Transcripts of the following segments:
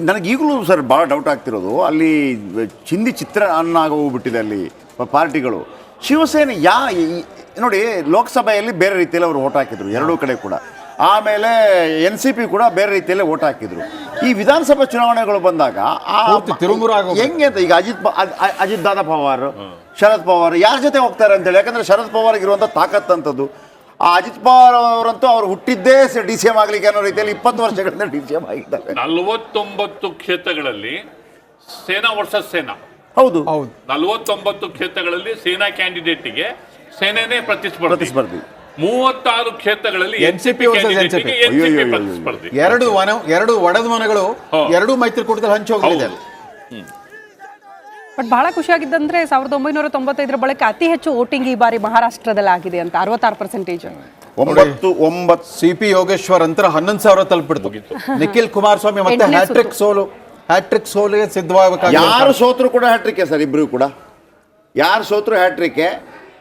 ನನಗೆ ಈಗಲೂ ಸರ್ ಭಾಳ ಡೌಟ್ ಆಗ್ತಿರೋದು. ಅಲ್ಲಿ ಚಿಂದಿ ಚಿತ್ರ ಅನ್ನ ಆಗೋಗ್ಬಿಟ್ಟಿದೆ ಅಲ್ಲಿ ಪಾರ್ಟಿಗಳು. ಶಿವಸೇನೆ ಯಾ ನೋಡಿ ಲೋಕಸಭೆಯಲ್ಲಿ ಬೇರೆ ರೀತಿಯಲ್ಲಿ ಅವರು ಓಟ್ ಹಾಕಿದ್ರು ಎರಡೂ ಕಡೆ ಕೂಡ. ಆಮೇಲೆ ಎನ್ ಸಿ ಪಿ ಕೂಡ ಬೇರೆ ರೀತಿಯಲ್ಲಿ ಓಟ್ ಹಾಕಿದ್ರು. ಈ ವಿಧಾನಸಭಾ ಚುನಾವಣೆಗಳು ಬಂದಾಗ. ಹೆಂಗೆ ಅಂತ ಈಗ ಅಜಿತ್ ಅಜಿತ್ ದಾದಾ ಪವಾರ್ ಶರದ್ ಪವಾರ್ ಯಾರ ಜೊತೆ ಹೋಗ್ತಾರೆ ಅಂತೇಳಿ. ಯಾಕಂದ್ರೆ ಶರದ್ ಪವಾರ್ ಇರುವಂಥ ತಾಕತ್ ಅಂತದ್ದು. ಆ ಅಜಿತ್ ಪವಾರ್ ಅವರಂತೂ ಅವ್ರು ಹುಟ್ಟಿದ್ದೇ ಡಿ ಸಿ ಎಂ ಆಗ್ಲಿಕ್ಕೆ ಅನ್ನೋ ರೀತಿಯಲ್ಲಿ ಇಪ್ಪತ್ತು ವರ್ಷಗಳಿಂದ ಡಿ ಸಿ ಎಂ ಆಗಿದ್ದಾರೆ. ನಲವತ್ತೊಂಬತ್ತು ಕ್ಷೇತ್ರಗಳಲ್ಲಿ ಸೇನಾ ವರ್ಸಸ್ ಸೇನಾ. ಹೌದು. ಹೌದು. ನಲವತ್ತೊಂಬತ್ತು ಕ್ಷೇತ್ರಗಳಲ್ಲಿ ಸೇನಾ ಕ್ಯಾಂಡಿಡೇಟ್ಗೆ ಸೇನೆನೇ ಪ್ರತಿಸ್ಪರ್ಧಿ. ಪ್ರತಿಸ್ಪರ್ಧಿ. ಮೂವತ್ತಾರು ಕ್ಷೇತ್ರಗಳಲ್ಲಿ NCP ಎನ್ಸಿಪಿ ಪಿ ಕ್ಯಾಂಡಿಡೇಟ್ಗೆ NCP. ಅಯ್ಯೋ, ಎನ್ಸಿಪಿ ಅಯ್ಯೋ, ಪ್ರತಿಸ್ಪರ್ಧಿ ಎರಡು ವನ ಎರಡು ಒಡೆದ ಮನೆಗಳು ಎರಡು ಎರಡೂ ಮೈತ್ರಿಕೂಟದಲ್ಲಿ ಹಂಚಿ ಹೋಗಿದೆ ಹೌದು. ಬಟ್ ಬಹಳ ಖುಷಿಯಾಗಿದ್ದಂದ್ರೆ ಸಾವಿರದ ಒಂಬೈನೂರ ತೊಂಬತ್ತೈದರ ಬಳಿಕ ಅತಿ ಹೆಚ್ಚು ವೋಟಿಂಗ್ ಈ ಬಾರಿ ಮಹಾರಾಷ್ಟ್ರದಲ್ಲಿ ಆಗಿದೆ ಅಂತ ಅರವತ್ತಾರು ಪರ್ಸೆಂಟೇಜ್ ಒಂಬತ್ತು ಒಂಬತ್ತು ಸಿ ಪಿ ಯೋಗೇಶ್ವರ್ ಅಂತರ ಹನ್ನೊಂದು ಸಾವಿರ ತಲುಪಿಡ್ತು ನಿಖಿಲ್ ಕುಮಾರಸ್ವಾಮಿ ಮತ್ತೆ ಹ್ಯಾಟ್ರಿಕ್ ಸೋಲು ಹ್ಯಾಟ್ರಿಕ್ ಸೋಲಿಗೆ ಯಾರು ಸೋತರು ಕೂಡ ಹ್ಯಾಟ್ರಿಕೆ ಸರ್ ಇಬ್ರು ಕೂಡ? ಯಾರು ಸೋತ್ರು ಹ್ಯಾಟ್ರಿಕೆ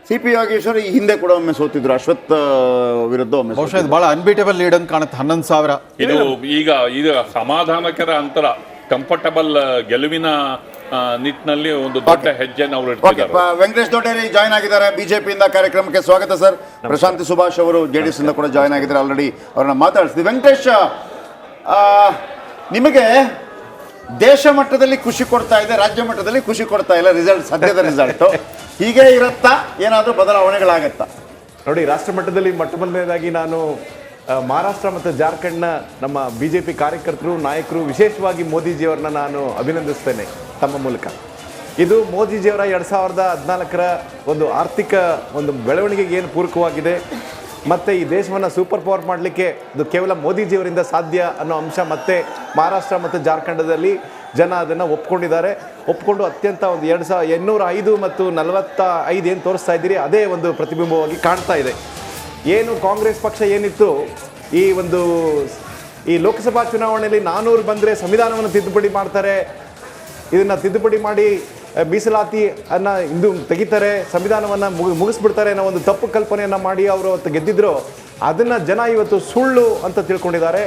ಸಿ ಪಿ ಯೋಗೇಶ್ವರ್ ಈ ಹಿಂದೆ ಕೂಡ ಒಮ್ಮೆ ಸೋತಿದ್ರು ಅಶ್ವತ್ ವಿರುದ್ಧ ಒಮ್ಮೆ ಬಹುಶಃ ಬಹಳ ಅನ್ಬೀಟೇಬಲ್ ಲೀಡ್ ಅಂತ ಕಾಣುತ್ತೆ ಹನ್ನೊಂದು ಸಾವಿರ. ಇದು ಈಗ ಇದು ಸಮಾಧಾನಕರ ಅಂತರ ಕಂಫರ್ಟಬಲ್ ಗೆಲುವಿನ ನಿಟ್ಟಿನಲ್ಲಿ ಒಂದು ದೊಡ್ಡ ಹೆಜ್ಜೆ ಪ- ವೆಂಕಟೇಶ್ ದೊಡ್ಡೇರಿ ಜಾಯ್ನ್ ಆಗಿದ್ದಾರೆ. ಬಿಜೆಪಿಯಿಂದ ಕಾರ್ಯಕ್ರಮಕ್ಕೆ ಸ್ವಾಗತ ಸರ್ ಪ್ರಶಾಂತಿ ಸುಭಾಷ್ ಅವರು ಜೆ ಡಿ ಎಸ್ ಇಂದ ಕೂಡ ಜಾಯ್ನ್ ಆಗಿದ್ದಾರೆ ಆಲ್ರೆಡಿ ಅವ್ರನ್ನ ಮಾತಾಡಿಸ್ತೀವಿ. ವೆಂಕಟೇಶ್ ನಿಮಗೆ ದೇಶ ಮಟ್ಟದಲ್ಲಿ ಖುಷಿ ಕೊಡ್ತಾ ಇದೆ ರಾಜ್ಯ ಮಟ್ಟದಲ್ಲಿ ಖುಷಿ ಕೊಡ್ತಾ ಇಲ್ಲ ರಿಸಲ್ಟ್ ಸದ್ಯದ ರಿಸಲ್ಟ್ ಹೀಗೆ ಇರುತ್ತಾ? ಏನಾದರೂ ಬದಲಾವಣೆಗಳಾಗತ್ತಾ? ನೋಡಿ ರಾಷ್ಟ್ರ ಮಟ್ಟದಲ್ಲಿ ಮೊಟ್ಟ ಮೊದಲನೇದಾಗಿ ನಾನು ಮಹಾರಾಷ್ಟ್ರ ಮತ್ತು ಜಾರ್ಖಂಡ್ನ ನಮ್ಮ ಬಿ ಜೆ ಪಿ ಕಾರ್ಯಕರ್ತರು ನಾಯಕರು ವಿಶೇಷವಾಗಿ ಮೋದಿಜಿಯವ್ರನ್ನ ನಾನು ಅಭಿನಂದಿಸ್ತೇನೆ. ತಮ್ಮ ಮೂಲಕ. ಇದು ಮೋದಿಜಿಯವರ ಎರಡು ಸಾವಿರದ ಹದಿನಾಲ್ಕರ ಒಂದು ಆರ್ಥಿಕ ಒಂದು ಬೆಳವಣಿಗೆಗೆ ಏನು ಪೂರಕವಾಗಿದೆ, ಮತ್ತು ಈ ದೇಶವನ್ನು ಸೂಪರ್ ಪವರ್ ಮಾಡಲಿಕ್ಕೆ ಇದು ಕೇವಲ ಮೋದಿಜಿಯವರಿಂದ ಸಾಧ್ಯ ಅನ್ನೋ ಅಂಶ ಮತ್ತೆ ಮಹಾರಾಷ್ಟ್ರ ಮತ್ತು ಜಾರ್ಖಂಡದಲ್ಲಿ ಜನ ಅದನ್ನು ಒಪ್ಕೊಂಡಿದ್ದಾರೆ. ಒಪ್ಕೊಂಡು ಅತ್ಯಂತ ಒಂದು ಎರಡು ಸಾವಿರ ಎನ್ನೂರ ಐದು ಮತ್ತು ನಲವತ್ತ ಐದು ಏನು ತೋರಿಸ್ತಾ ಇದ್ದೀರಿ, ಅದೇ ಒಂದು ಪ್ರತಿಬಿಂಬವಾಗಿ ಕಾಣ್ತಾ ಇದೆ. ಏನು ಕಾಂಗ್ರೆಸ್ ಪಕ್ಷ ಏನಿತ್ತು, ಈ ಒಂದು ಈ ಲೋಕಸಭಾ ಚುನಾವಣೆಯಲ್ಲಿ ನಾನೂರು ಬಂದರೆ ಸಂವಿಧಾನವನ್ನು ತಿದ್ದುಪಡಿ ಮಾಡ್ತಾರೆ ಇದನ್ನು ತಿದ್ದುಪಡಿ ಮಾಡಿ ಮೀಸಲಾತಿ ಅನ್ನ ಇಂದು ತೆಗಿತಾರೆ, ಸಂವಿಧಾನವನ್ನು ಮುಗಿ ಮುಗಿಸ್ಬಿಡ್ತಾರೆ ಅನ್ನೋ ಒಂದು ತಪ್ಪು ಕಲ್ಪನೆಯನ್ನು ಮಾಡಿ ಅವರು ಅವತ್ತು ಗೆದ್ದಿದ್ರು. ಅದನ್ನು ಜನ ಇವತ್ತು ಸುಳ್ಳು ಅಂತ ತಿಳ್ಕೊಂಡಿದ್ದಾರೆ.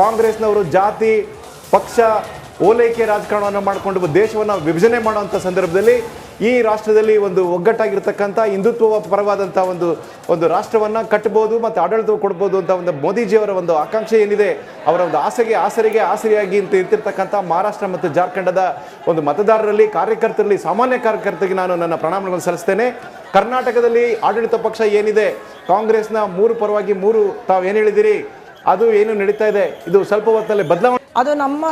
ಕಾಂಗ್ರೆಸ್ನವರು ಜಾತಿ, ಪಕ್ಷ, ಓಲೈಕೆ ರಾಜಕಾರಣವನ್ನು ಮಾಡಿಕೊಂಡು ದೇಶವನ್ನು ವಿಭಜನೆ ಮಾಡುವಂಥ ಸಂದರ್ಭದಲ್ಲಿ ಈ ರಾಷ್ಟ್ರದಲ್ಲಿ ಒಂದು ಒಗ್ಗಟ್ಟಾಗಿರ್ತಕ್ಕಂಥ ಹಿಂದುತ್ವ ಪರವಾದಂಥ ಒಂದು ಒಂದು ರಾಷ್ಟ್ರವನ್ನು ಕಟ್ಟಬಹುದು ಮತ್ತು ಆಡಳಿತ ಕೊಡ್ಬೋದು ಅಂತ ಒಂದು ಮೋದಿಜಿಯವರ ಒಂದು ಆಕಾಂಕ್ಷೆ ಏನಿದೆ, ಅವರ ಒಂದು ಆಸೆಗೆ, ಆಸರಿಗೆ, ಆಸರೆಯಾಗಿ ಅಂತ ಇರ್ತಿರ್ತಕ್ಕಂಥ ಮಹಾರಾಷ್ಟ್ರ ಮತ್ತು ಜಾರ್ಖಂಡದ ಒಂದು ಮತದಾರರಲ್ಲಿ, ಕಾರ್ಯಕರ್ತರಲ್ಲಿ, ಸಾಮಾನ್ಯ ಕಾರ್ಯಕರ್ತರಿಗೆ ನಾನು ನನ್ನ ಪ್ರಣಾಮಗಳನ್ನು ಸಲ್ಲಿಸ್ತೇನೆ. ಕರ್ನಾಟಕದಲ್ಲಿ ಆಡಳಿತ ಪಕ್ಷ ಏನಿದೆ, ಕಾಂಗ್ರೆಸ್ನ ಮೂರು ಪರವಾಗಿ ಮೂರು ತಾವು ಏನು ಹೇಳಿದಿರಿ? ಅದು ಏನು ನಡೀತಾ ಇದೆ? ಇದು ಸ್ವಲ್ಪ ಹೊತ್ತಲ್ಲಿ ಬದಲಾವಣೆ ಅದು ನಮ್ಮ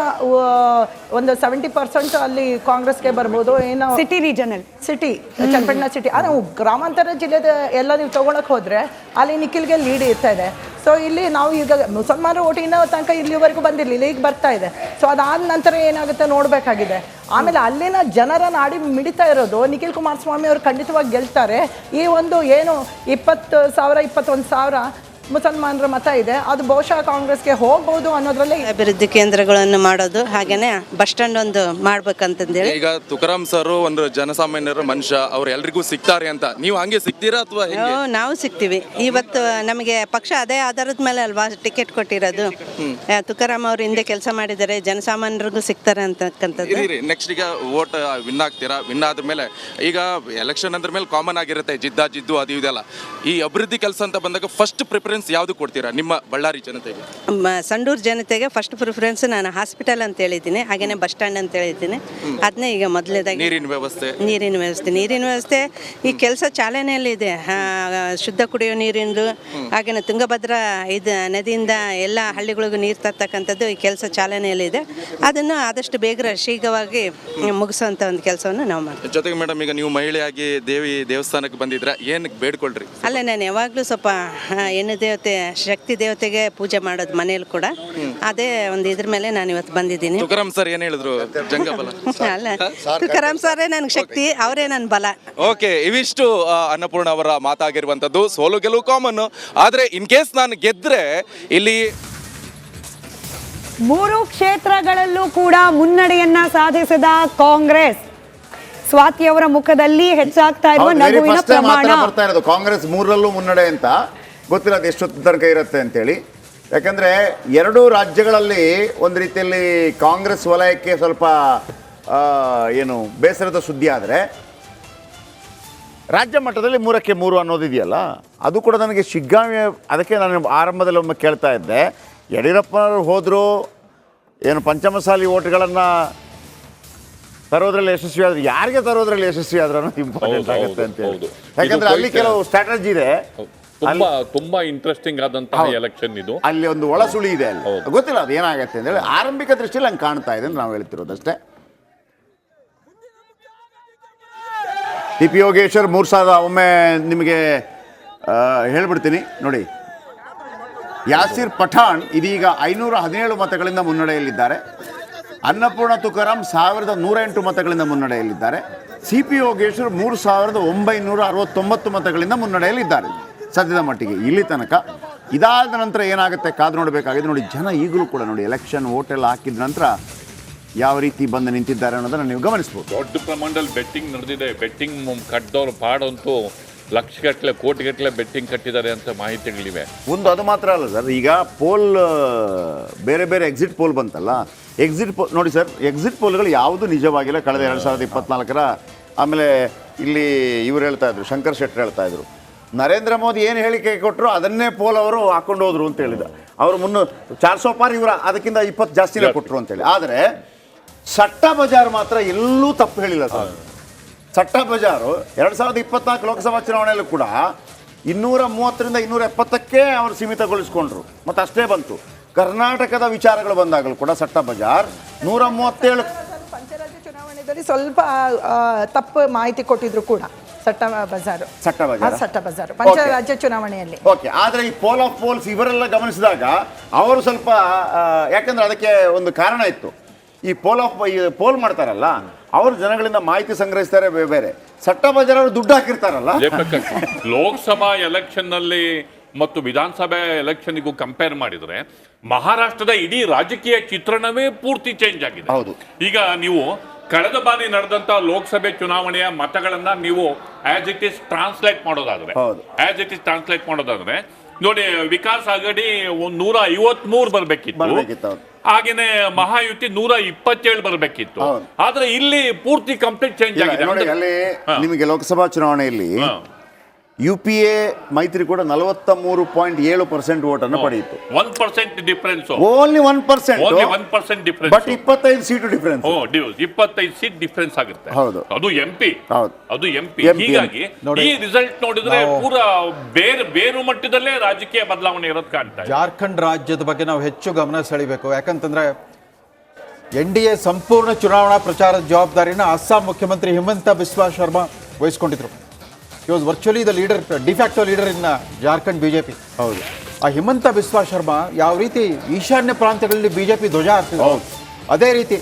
ಒಂದು ಸೆವೆಂಟಿ ಪರ್ಸೆಂಟ್ ಅಲ್ಲಿ ಕಾಂಗ್ರೆಸ್ಗೆ ಬರ್ಬೋದು ಏನೋ city regional city Channapatna city ಅದು ಗ್ರಾಮಾಂತರ ಜಿಲ್ಲೆದ ಎಲ್ಲ ನೀವು ತಗೊಳಕ್ ಹೋದರೆ ಅಲ್ಲಿ ನಿಖಿಲ್ಗೆ ಲೀಡ್ ಇರ್ತಾ ಇದೆ. ಸೊ ಇಲ್ಲಿ ನಾವು ಈಗ ಮುಸಲ್ಮಾನರ ಓಟಿನ ತನಕ ಇಲ್ಲಿವರೆಗೂ ಬಂದಿರಲಿಲ್ಲ ಈಗ ಬರ್ತಾ ಇದೆ. ಸೊ ಅದಾದ ನಂತರ ಏನಾಗುತ್ತೆ ನೋಡಬೇಕಾಗಿದೆ. ಆಮೇಲೆ ಅಲ್ಲಿನ ಜನರ ನಾಡಿ ಮಿಡಿತಾ ಇರೋದು ನಿಖಿಲ್ ಕುಮಾರಸ್ವಾಮಿ ಅವರು ಖಂಡಿತವಾಗಿ ಗೆಲ್ತಾರೆ. ಈ ಒಂದು ಏನು ಇಪ್ಪತ್ತು ಸಾವಿರ ಇಪ್ಪತ್ತೊಂದು ಸಾವಿರ ಮುಸಲ್ಮಾನರ ಮತ ಇದೆ. ಅದು ಬಹುಶಃ ಕಾಂಗ್ರೆಸ್ಗೆ ಹೋಗ್ಬೋದು ಅನ್ನೋದ್ರಲ್ಲಿ ಅಭಿವೃದ್ಧಿ ಕೇಂದ್ರಗಳನ್ನು ಮಾಡೋದು ಹಾಗೇನೆ ಬಸ್ ಸ್ಟ್ಯಾಂಡ್ ಒಂದು ಮಾಡ್ಬೇಕಂತಂದೇಳಿ. ಈಗ ತುಕಾರಾಮ್ ಸರ್ ಒಂದು ಜನಸಾಮಾನ್ಯರ ಮನುಷ್ಯ ಅವ್ರು ಎಲ್ರಿಗೂ ಸಿಗ್ತಾರೆ ಅಂತ. ನೀವು ಹಂಗೆ ಸಿಗ್ತೀರಾ ಅಥವಾ ನಾವು ಸಿಗ್ತೀವಿ. ಇವತ್ತು ನಮಗೆ ಪಕ್ಷ ಅದೇ ಆಧಾರದ ಮೇಲೆ ಅಲ್ವಾ ಟಿಕೆಟ್ ಕೊಟ್ಟಿರೋದು? ತುಕಾರಾಮ್ ಅವರು ಹಿಂದೆ ಕೆಲಸ ಮಾಡಿದರೆ ಜನಸಾಮಾನ್ಯರಿಗೂ ಸಿಗ್ತಾರೆ ಅಂತಕ್ಕಂಥದ್ದು. ನೆಕ್ಸ್ಟ್ ಈಗ ವೋಟ್ ವಿನ್ ಆಗ್ತೀರಾ? ವಿನ್ ಆದ್ಮೇಲೆ ಈಗ ಎಲೆಕ್ಷನ್ ಅಂದ್ರ ಮೇಲೆ ಕಾಮನ್ ಆಗಿರುತ್ತೆ ಜಿದ್ದಾ ಜಿದ್ದು ಅದು ಇದೆಲ್ಲ ಈ ಅಭಿವೃದ್ಧಿ ಕೆಲಸ ಅಂತ ಬಂದಾಗ ಫಸ್ಟ್ ಪ್ರಿಫರೆನ್ಸ್ ಯಾವ್ದು ಕೊಡ್ತೀರಾ ನಿಮ್ಮ ಬಳ್ಳಾರಿ ಜನತೆಗೆ? ಮ- ಸಂಡೂರು ಜನತೆಗೆ ಫಸ್ಟ್ ಪ್ರಿಫರೆನ್ಸ್ ನಾನು ಹಾಸ್ಪಿಟಲ್ ಅಂತ ಹೇಳಿದ್ದೀನಿ ಹಾಗೇನೆ ಬಸ್ ಸ್ಟ್ಯಾಂಡ್ ಅಂತ ಹೇಳಿದ್ದೀನಿ. ಅದನ್ನೇ ಈಗ ಮೊದಲೇದಾಗಿ ನೀರಿನ ವ್ಯವಸ್ಥೆ? ನೀರಿನ ವ್ಯವಸ್ಥೆ ನೀರಿನ ವ್ಯವಸ್ಥೆ ಈ ಕೆಲಸ ಚಾಲನೆಯಲ್ಲಿದೆ ಆ, ಶುದ್ಧ ಕುಡಿಯೋ ನೀರಿಂದು ಹಾಗೆಯೇ ತುಂಗಭದ್ರಾ ಇದು ನದಿಯಿಂದ ಎಲ್ಲ ಹಳ್ಳಿಗಳಿಗೂ ನೀರು ತರ್ತಕ್ಕಂಥದ್ದು ಈ ಕೆಲಸ ಚಾಲನೆಯಲ್ಲಿದೆ ಅದನ್ನು ಆದಷ್ಟು ಬೇಗ ಶೀಘ್ರವಾಗಿ ಮುಗಿಸೋಂಥ ಒಂದು ಕೆಲಸವನ್ನು ನಾವು ಮಾಡ್ತೀವಿ. ಜೊತೆಗೆ ಮೇಡಮ್ ಈಗ ನೀವು ಮಹಿಳೆಯಾಗಿ ದೇವಿ ದೇವಸ್ಥಾನಕ್ಕೆ ಬಂದಿದ್ರ ಏನಕ್ಕೆ ಬೇಡ್ಕೊಳ್ರಿ? ಅಲ್ಲ ನಾನು ಯಾವಾಗಲೂ ಸ್ವಲ್ಪ ಆ, ಹೆಣ್ಣು ದೇವತೆ ಶಕ್ತಿ ದೇವತೆಗೆ ಪೂಜೆ ಮಾಡೋದು ಮನೇಲಿ ಕೂಡ. ಅದೇ ಒಂದು ಇದ್ರ ಮೇಲೆ ನಾನು ಇವತ್ತು ಬಂದಿದ್ದೀನಿ. ತುಕಾರಾಮ್ ಸರ್ ಏನ್ ಹೇಳಿದ್ರು? ಜಂಗಬಲ ಅಲ್ಲ ತುಕಾರಾಮ್ ಸರೇ ನನಗೆ ಶಕ್ತಿ ಅವರೇ ನನ್ನ ಬಲ. ಓಕೆ ಇವಿಷ್ಟು ಅನ್ನಪೂರ್ಣ ಅವರ ಮಾತಾಗಿರುವಂತದ್ದು ಸೋಲು ಗೆಲುವು ಕಾಮನ್ ಆದ್ರೆ ಇನ್ ಕೇಸ್ ನಾನು ಗೆದ್ರೆ ಇಲ್ಲಿ ಮೂರು ಕ್ಷೇತ್ರಗಳಲ್ಲೂ ಕೂಡ ಮುನ್ನಡೆಯನ್ನ ಸಾಧಿಸಿದ ಕಾಂಗ್ರೆಸ್. ಸ್ವಾತಿ ಅವರ ಮುಖದಲ್ಲಿ ಹೆಚ್ಚಾಗ್ತಾ ಇರುವ ನಗುವಿನ ಪ್ರಮಾಣ. ಕಾಂಗ್ರೆಸ್ ಮೂರರಲ್ಲೂ ಮುನ್ನಡೆ ಅಂತ. ಗೊತ್ತಿಲ್ಲ ಅದು ಎಷ್ಟೊತ್ತು ತನಕ ಇರುತ್ತೆ ಅಂತೇಳಿ. ಯಾಕಂದ್ರೆ ಎರಡೂ ರಾಜ್ಯಗಳಲ್ಲಿ ಒಂದು ರೀತಿಯಲ್ಲಿ ಕಾಂಗ್ರೆಸ್ ವಲಯಕ್ಕೆ ಸ್ವಲ್ಪ ಏನು ಬೇಸರದ ಸುದ್ದಿ ಆದರೆ ರಾಜ್ಯ ಮಟ್ಟದಲ್ಲಿ ಮೂರಕ್ಕೆ ಮೂರು ಅನ್ನೋದಿದೆಯಲ್ಲ ಅದು ಕೂಡ ನನಗೆ ಶಿಗ್ಗಾಮಿ ಅದಕ್ಕೆ ನಾನು ಆರಂಭದಲ್ಲಿ ಒಮ್ಮೆ ಕೇಳ್ತಾ ಇದ್ದೆ. ಯಡಿಯೂರಪ್ಪನವರು ಹೋದರು ಏನು ಪಂಚಮಸಾಲಿ ಓಟ್ಗಳನ್ನು ತರೋದ್ರಲ್ಲಿ ಯಶಸ್ವಿ ಆದರೆ ಯಾರಿಗೆ ತರೋದ್ರಲ್ಲಿ ಯಶಸ್ವಿ ಆದ್ರೂ ಇಂಪಾರ್ಟೆಂಟ್ ಆಗುತ್ತೆ ಅಂತ ಹೇಳಿ. ಯಾಕಂದ್ರೆ ಅಲ್ಲಿ ಕೆಲವು ಸ್ಟ್ರಾಟಜಿ ಇದೆ. ತುಂಬಾ ತುಂಬಾ ಇಂಟ್ರೆಸ್ಟಿಂಗ್ ಆದಂತಹ. ಎಲೆಕ್ಷನ್ ಇದು. ಅಲ್ಲಿ ಒಂದು ಒಳಸುಳಿ ಇದೆ ಅಲ್ಲಿ. ಗೊತ್ತಿಲ್ಲ ಅದು ಏನಾಗುತ್ತೆ ಅಂತ ಹೇಳಿ ಆರಂಭಿಕ ದೃಷ್ಟಿಯಲ್ಲಿ ಹಂಗೆ ಕಾಣ್ತಾ ಇದೆ ಅಂತ ನಾವು ಹೇಳ್ತಿರೋದಷ್ಟೇ. ಟಿ ಪಿ ಯೋಗೇಶ್ವರ್ ಮೂರು ಸಾವಿರ ಒಮ್ಮೆ ನಿಮಗೆ ಹೇಳ್ಬಿಡ್ತೀನಿ. ನೋಡಿ. ಯಾಸಿರ್ ಪಠಾಣ್ ಇದೀಗ ಐನೂರ ಹದಿನೇಳು ಮತಗಳಿಂದ ಮುನ್ನಡೆಯಲ್ಲಿದ್ದಾರೆ. ಅನ್ನಪೂರ್ಣ ತುಕಾರಾಮ್ ಸಾವಿರದ ನೂರ ಎಂಟು ಮತಗಳಿಂದ ಮುನ್ನಡೆಯಲ್ಲಿದ್ದಾರೆ. ಸಿ ಪಿ ಯೋಗೇಶ್ವರ್ ಮೂರು ಸಾವಿರದ ಒಂಬೈನೂರ ಅರವತ್ತೊಂಬತ್ತು ಮತಗಳಿಂದ ಮುನ್ನಡೆಯಲ್ಲಿದ್ದಾರೆ. ಸದ್ಯದ ಮಟ್ಟಿಗೆ ಇಲ್ಲಿ ತನಕ. ಇದಾದ ನಂತರ ಏನಾಗುತ್ತೆ? ಕಾದು ನೋಡಬೇಕಾಗಿದೆ. ನೋಡಿ ಜನ ಈಗಲೂ ಕೂಡ ನೋಡಿ ಎಲೆಕ್ಷನ್ ಓಟೆಲ್ಲ ಹಾಕಿದ ನಂತರ ಯಾವ ರೀತಿ ಬಂದು ನಿಂತಿದ್ದಾರೆ ಅನ್ನೋದನ್ನು ನೀವು ಗಮನಿಸ್ಬೋದು. ದೊಡ್ಡ ಪ್ರಮಾಣದಲ್ಲಿ ಬೆಟ್ಟಿಂಗ್ ನಡೆದಿದೆ. ಬೆಟ್ಟಿಂಗ್ ಕಟ್ಟೋರು ಪಾಡಂತೂ ಲಕ್ಷಗಟ್ಟಲೆ ಕೋಟಿಗಟ್ಟಲೆ ಬೆಟ್ಟಿಂಗ್ ಕಟ್ಟಿದ್ದಾರೆ ಅಂತ ಮಾಹಿತಿಗಳಿವೆ. ಒಂದು ಅದು ಮಾತ್ರ ಅಲ್ಲ ಸರ್. ಈಗ ಪೋಲ್ ಬೇರೆ ಬೇರೆ ಎಕ್ಸಿಟ್ ಪೋಲ್ ಬಂತಲ್ಲ. ಎಕ್ಸಿಟ್ ಪೋಲ್ ನೋಡಿ ಸರ್ ಎಕ್ಸಿಟ್ ಪೋಲ್ಗಳು ಯಾವುದು ನಿಜವಾಗಿಲ್ಲ. ಕಳೆದ ಎರಡು ಸಾವಿರದ ಇಪ್ಪತ್ನಾಲ್ಕರ ಆಮೇಲೆ ಇಲ್ಲಿ ಇವ್ರು ಹೇಳ್ತಾ ಇದ್ರು ಶಂಕರ್ ಶೆಟ್ಟರ್ ಹೇಳ್ತಾ ಇದ್ರು. ನರೇಂದ್ರ ಮೋದಿ ಏನು ಹೇಳಿಕೆ ಕೊಟ್ಟರು ಅದನ್ನೇ ಪೋಲ್ ಅವರು ಹಾಕೊಂಡು ಹೋದ್ರು ಅಂತ ಹೇಳಿದ. ಅವರು ಮುನ್ನ ಚಾರ್ ಸೋ ಪಾರ್ ಇವರ ಅದಕ್ಕಿಂತ ಇಪ್ಪತ್ತು ಜಾಸ್ತಿನೇ ಕೊಟ್ಟರು ಅಂತೇಳಿ ಆದರೆ ಸಟ್ಟ ಬಜಾರ್ ಮಾತ್ರ ಎಲ್ಲೂ ತಪ್ಪು ಹೇಳಿಲ್ಲ ಸರ್. ಸಟ್ಟ ಬಜಾರು ಎರಡು ಸಾವಿರದ ಇಪ್ಪತ್ನಾಲ್ಕು ಲೋಕಸಭಾ ಚುನಾವಣೆಯಲ್ಲೂ ಕೂಡ ಇನ್ನೂರ ಮೂವತ್ತರಿಂದ ಇನ್ನೂರ ಎಪ್ಪತ್ತಕ್ಕೆ ಅವರು ಸೀಮಿತಗೊಳಿಸ್ಕೊಂಡ್ರು. ಮತ್ತು ಅಷ್ಟೇ ಬಂತು. ಕರ್ನಾಟಕದ ವಿಚಾರಗಳು ಬಂದಾಗಲೂ ಕೂಡ ಸಟ್ಟ ಬಜಾರ್ ನೂರ ಮೂವತ್ತೇಳು ಪಂಚರಾಜ್ಯ ಚುನಾವಣೆಯಲ್ಲಿ ಸ್ವಲ್ಪ ತಪ್ಪು ಮಾಹಿತಿ ಕೊಟ್ಟಿದ್ರು ಕೂಡ. ಸಟ್ಟ ಬಜಾರು. ಸಟ್ಟ ಬಜಾರ್? ಸಟ್ಟ ಬಜಾರು. ಪಂಚರಾಜ್ಯ ಚುನಾವಣೆಯಲ್ಲಿ. ಓಕೆ ಆದ್ರೆ ಈ ಪೋಲ್ ಆಫ್ ಪೋಲ್ಸ್ ಇವರೆಲ್ಲ ಗಮನಿಸಿದಾಗ ಅವರು ಸ್ವಲ್ಪ ಯಾಕಂದ್ರೆ ಅದಕ್ಕೆ ಒಂದು ಕಾರಣ ಇತ್ತು. ಈ ಪೋಲ್ ಆಫ್ ಪೋಲ್ ಮಾಡ್ತಾರಲ್ಲ ಅವರು ಜನಗಳಿಂದ ಮಾಹಿತಿ ಸಂಗ್ರಹಿಸ್ತಾರೆ ಬೇರೆ ಬೇರೆ. ಸಟ್ಟ ಬಜಾರ್ ಅವರು ದುಡ್ಡು ಹಾಕಿರ್ತಾರಲ್ಲ. ಲೋಕಸಭಾ ಎಲೆಕ್ಷನ್ನಲ್ಲಿ ಮತ್ತು ವಿಧಾನಸಭೆ ಎಲೆಕ್ಷನ್ಗೂ ಕಂಪೇರ್ ಮಾಡಿದ್ರೆ ಮಹಾರಾಷ್ಟ್ರದ ಇಡೀ ರಾಜಕೀಯ ಚಿತ್ರಣವೇ ಪೂರ್ತಿ ಚೇಂಜ್ ಆಗಿದೆ. ಹೌದು. ಈಗ ನೀವು ಕಳೆದ ಬಾರಿ ನಡೆದಂತ ಲೋಕಸಭೆ ಚುನಾವಣೆಯ ಮತಗಳನ್ನ ನೀವು ಆಸ್ ಇಟ್ ಇಸ್ ಟ್ರಾನ್ಸ್ಲೇಟ್ ಮಾಡೋದಾದ್ರೆ. ಆಸ್ ಇಟ್ ಇಸ್ ಟ್ರಾನ್ಸ್ಲೇಟ್ ಮಾಡೋದಾದ್ರೆ ನೋಡಿ ವಿಕಾಸ್ ಅಗಡಿ ಒಂದ್ ನೂರ ಐವತ್ ಮೂರ್ ಬರ್ಬೇಕಿತ್ತು ಹಾಗೇನೆ ಮಹಾಯುತಿ ನೂರ ಇಪ್ಪತ್ತೇಳು ಬರ್ಬೇಕಿತ್ತು. ಆದ್ರೆ ಇಲ್ಲಿ ಪೂರ್ತಿ ಕಂಪ್ಲೀಟ್ ಚೇಂಜ್ ಆಗಿದೆ. ನಿಮಗೆ ಲೋಕಸಭಾ ಚುನಾವಣೆಯಲ್ಲಿ. ಯು ಪಿ ಎ ಮೈತ್ರಿ ಕೂಡ ನಲವತ್ತ ಮೂರು ಪಾಯಿಂಟ್ ಏಳು ಪರ್ಸೆಂಟ್ ಓಟನ್ನು ಪಡೆಯಿತು. One percent difference only one percent only one percent difference but ಇಪ್ಪತ್ತೈದು ಸೀಟು ಡಿಫರೆನ್ಸ್ ಓ ಡಿವ್- ಇಪ್ಪತ್ತೈದು ಸೀಟ್ ಡಿಫರೆನ್ಸ್ ಆಗುತ್ತೆ. ಹೌದು. ಅದು ಎಂ ಪಿ ಹೌದು. ಅದು ಎಂ ಪಿ ಹೀಗಾಗಿ ನೋಡಿ. ಈ ರಿಸಲ್ಟ್ ನೋಡಿದ್ರೆ ಪೂರ ಬೇರೆ ಬೇರು ಮಟ್ಟದಲ್ಲೇ ರಾಜಕೀಯ ಬದಲಾವಣೆ ಇರೋದು ಕಾಣ್ತಾ ಇದೆ. ಜಾರ್ಖಂಡ್ ರಾಜ್ಯದ ಬಗ್ಗೆ ನಾವು ಹೆಚ್ಚು ಗಮನ ಸೆಳಿಬೇಕು. ಯಾಕಂತಂದ್ರೆ ಎನ್ ಡಿ ಎ ಸಂಪೂರ್ಣ ಚುನಾವಣಾ ಪ್ರಚಾರದ ಜವಾಬ್ದಾರಿನ ಅಸ್ಸಾಂ ಮುಖ್ಯಮಂತ್ರಿ Himanta Biswa Sharma ವಹಿಸ್ಕೊಂಡಿದ್ರು. He was virtually the leader de facto leader in Jharkhand BJP ಹೌದು. ಆ ಹಿಮಂತ ಬಿಸ್ವಾ ಶರ್ಮಾ ಯಾವ ರೀತಿ ಈಶಾನ್ಯ ಪ್ರಾಂತ್ಯಗಳಲ್ಲಿ ಬಿಜೆಪಿ ಧ್ವಜ ಆಗ್ತಿದೆ. ಅದೇ ರೀತಿ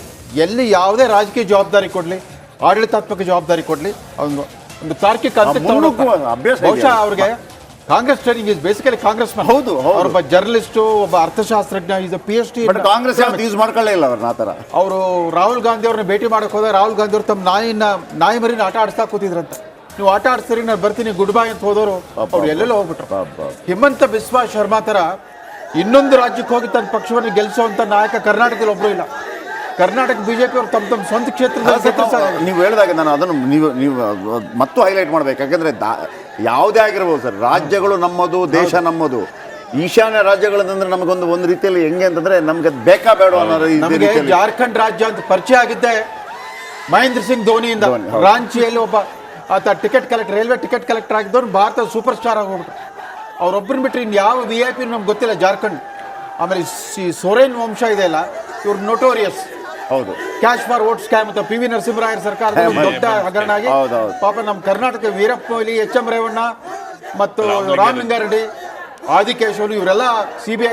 ಎಲ್ಲಿ ಯಾವುದೇ ರಾಜಕೀಯ ಜವಾಬ್ದಾರಿ ಕೊಡಲಿ ಆಡಳಿತಾತ್ಮಕ ಜವಾಬ್ದಾರಿ ಕೊಡಲಿ ಅವನು ಒಂದು ತಾರ್ಕಿಕ ಬಹುಶಃ. ಅವ್ರಿಗೆ Congress training is basically Congress ಹೌದು. ಒಬ್ಬ ಜರ್ನಲಿಸ್ಟ್ ಒಬ್ಬ ಅರ್ಥಶಾಸ್ತ್ರಜ್ಞ is P H D Congress use ಮಾಡ್ಕೊಳ್ಳೇ ಇಲ್ಲ ಅವ್ರನ್ನ ಆತರ ಅವರು ರಾಹುಲ್ ಗಾಂಧಿ ಅವ್ರನ್ನ ಭೇಟಿ ಮಾಡಕ್ ಹೋದಾಗ ರಾಹುಲ್ ಗಾಂಧಿ ಅವರು ತಮ್ಮ ನಾಯಿನ ನಾಯಿ ಮರಿನ ಆಟ ಆಡಿಸ್ತಾ ಕೂತಿದ್ರಂತೆ. ನೀವು ಆಟ ಆಡಿಸ್ತೀರಿ ನಾನು ಬರ್ತೀನಿ ಗುಡ್ ಬೈ ಅಂತ ಹೋದವರು ಅವ್ರು ಎಲ್ಲೆಲ್ಲೋ ಹೋಗ್ಬಿಟ್ರು. ಹಿಮಂತ ಬಿಸ್ವಾ ಶರ್ಮಾ ಥರ ಇನ್ನೊಂದು ರಾಜ್ಯಕ್ಕೆ ಹೋಗಿ ತನ್ನ ಪಕ್ಷವನ್ನು ಗೆಲ್ಲಿಸುವಂಥ ನಾಯಕ ಕರ್ನಾಟಕದಲ್ಲಿ ಒಬ್ಬರು ಇಲ್ಲ. ಕರ್ನಾಟಕ ಬಿಜೆಪಿ ಅವರು ತಮ್ಮ ತಮ್ಮ ಸ್ವಂತ ಕ್ಷೇತ್ರದಲ್ಲಿ. ನೀವು ಹೇಳಿದಾಗ ನಾನು ಅದನ್ನು ನೀವು ನೀವು ಮತ್ತು ಹೈಲೈಟ್ ಮಾಡ್ಬೇಕು. ಯಾಕಂದ್ರೆ ದಾ- ಯಾವುದೇ ಆಗಿರ್ಬೋದು ಸರ್ ರಾಜ್ಯಗಳು ನಮ್ಮದು ದೇಶ ನಮ್ಮದು. ಈಶಾನ್ಯ ರಾಜ್ಯಗಳಂತಂದ್ರೆ ನಮಗೊಂದು ಒಂದು ರೀತಿಯಲ್ಲಿ ಹೆಂಗೆ ಅಂತಂದ್ರೆ ನಮ್ಗೆ ಅದ್ ಬೇಕಾ ಬೇಡ ಅನ್ನೋ ಜಾರ್ಖಂಡ್ ರಾಜ್ಯ ಅಂತ ಪರಿಚಯ ಆಗಿದ್ದೆ ಮಹೇಂದ್ರ ಸಿಂಗ್ ಧೋನಿಯಿಂದ. ರಾಂಚಿಯಲ್ಲಿ ಒಬ್ಬ ಆತ ticket collector railway ticket collector ಆಗಿದ್ದವ್ರು ಭಾರತದ ಸೂಪರ್ ಸ್ಟಾರ್ ಆಗೋಗ್ಬಿಟ್ರು. ಅವ್ರೊಬ್ಬರನ್ನ ಬಿಟ್ಟರೆ ಇನ್ನು ಯಾವ ವಿ ಐ ಪಿ ನಮ್ಗೆ ಗೊತ್ತಿಲ್ಲ ಜಾರ್ಖಂಡ್. ಆಮೇಲೆ ಈ ಸೊರೇನ್ ವಂಶ ಇದೆ ಅಲ್ಲ ಇವ್ರು ನೋಟೋರಿಯಸ್ ಹೌದು. ಕ್ಯಾಶ್ ಫಾರ್ ವೋಟ್ ಸ್ಕ್ಯಾಮ್ ಅಂತ ಪಿ ವಿ ನರಸಿಂಹರಾಯರ್ ಸರ್ಕಾರದ ದೊಡ್ಡ ಹಗರಣ ಆಗಿ. ಪಾಪ ನಮ್ಮ ಕರ್ನಾಟಕ ವೀರಪ್ಪ ಮೊಯ್ಲಿ ಎಚ್ ಎಂ ರೇವಣ್ಣ ಮತ್ತು ರಾಮಲಿಂಗಾರೆಡ್ಡಿ ಆದಿಕೇಶವರು ಇವರೆಲ್ಲ ಸಿ ಬಿ ಐ